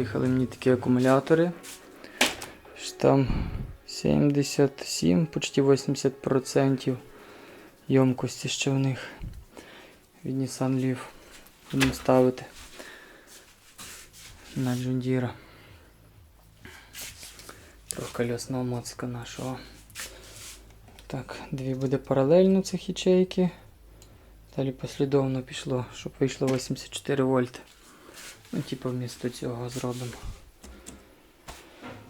Приїхали мені такі акумулятори. Там 77, почти 80% ємкості ще в них від Nissan Leaf. Будемо ставити на Джундіра. Трохкольосного моцка нашого. Так, дві буде паралельно цих ячейки. Далі послідовно пішло, щоб вийшло 84 вольти. Ну, типу, вмісто цього зробимо.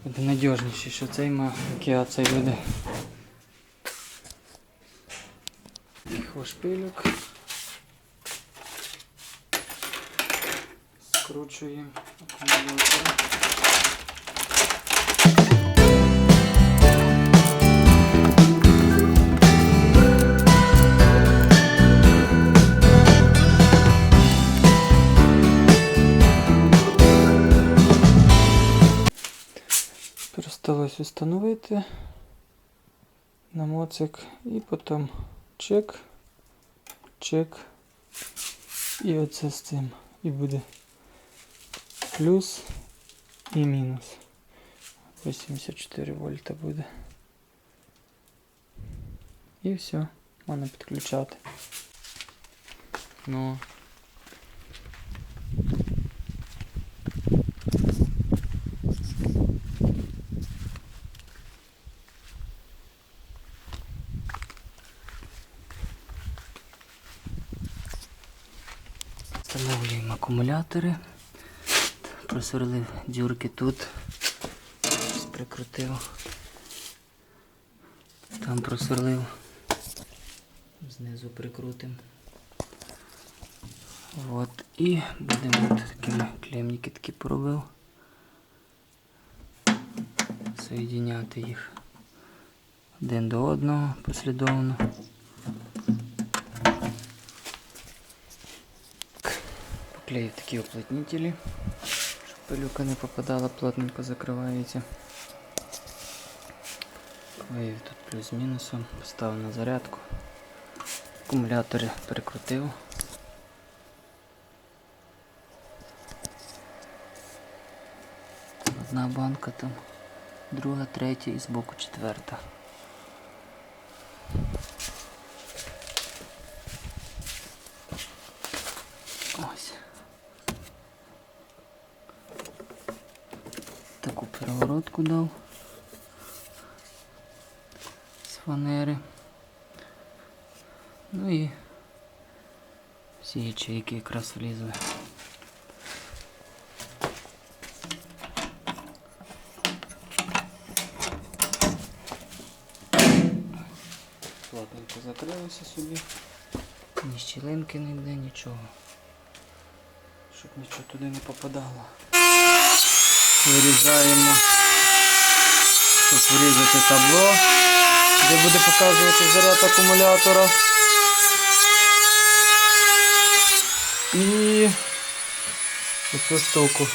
Буде надіжніше, що цей маки, а цей буде. Таких шпилюк. Скручуємо. Осталось установити на моцик і потім чек, чек і оце з цим. І буде плюс і мінус. 84 вольта буде. І все, можна підключати. Ну. Акумулятори. Просверлив дюрки тут. Прикрутив. Там просверлив. Знизу прикрутим. От. І будемо такими клемники такі поробив. Соєдиняти їх один до одного послідовно. Клею такі уплотнителі, щоб пилюка не попадала, плотненько закривається. Клею тут плюс-мінусом, поставив на зарядку. Акумулятори перекрутив. Одна банка там, друга, третя і збоку четверта. Ось. Перегородку дав з фанери. Ну і всі ячейки якраз влізли. Плотненько закрилося собі. Ні щілинки ніде, нічого. Щоб нічого туди не попадало. Вирізаємо, щоб врізати табло, де буде показувати заряд акумулятора. І цю штуку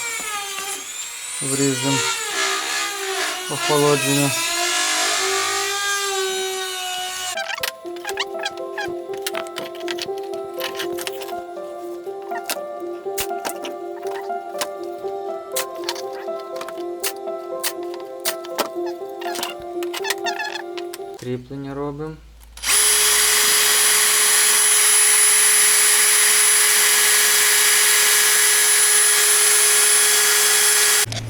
врізаємо охолодження. Кріплення робимо.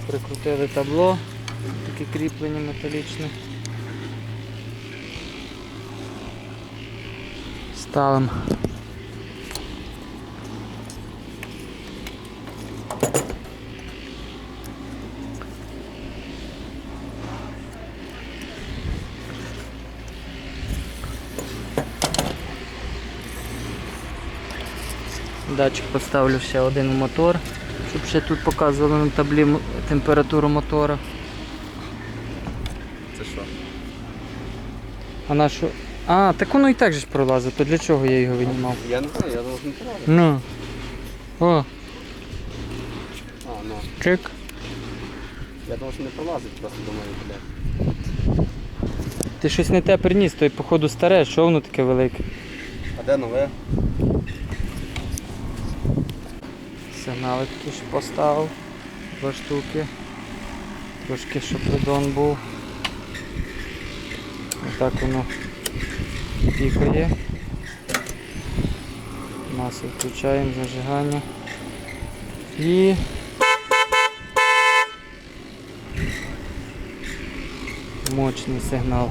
Прикрутили табло, таке кріплення металічне. Ставимо. Датчик поставлю ще один мотор, щоб ще тут показували на таблі температуру мотора. Це що? А на що? А, так воно і так же ж пролазить, то для чого я його винімав? Я не знаю, я думав, не правда. Ну. О, А, ну. чик. Я думав, що не пролазить, просто думаю, блядь. Ти щось не те приніс, то й походу старе, що воно таке велике. А де нове? Сигнали такі ж поставив. Два штуки. Трошки, щоб придон був. Отак воно пікає. Масло включаємо, зажигання. І мощний сигнал.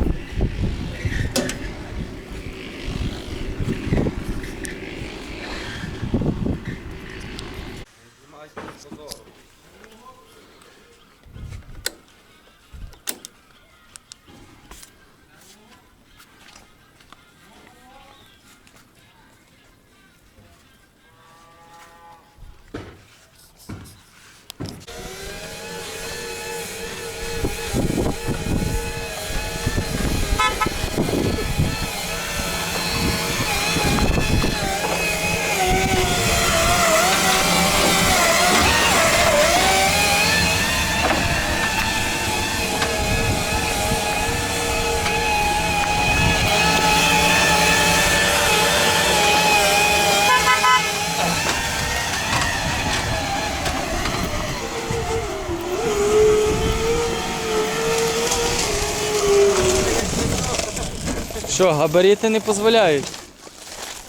Що, габарити не дозволяють?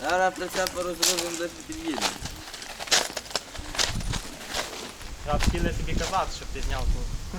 Зараз прицепи розробимо десь під'їде. Я хотіли тобі казати, щоб ти зняв ту.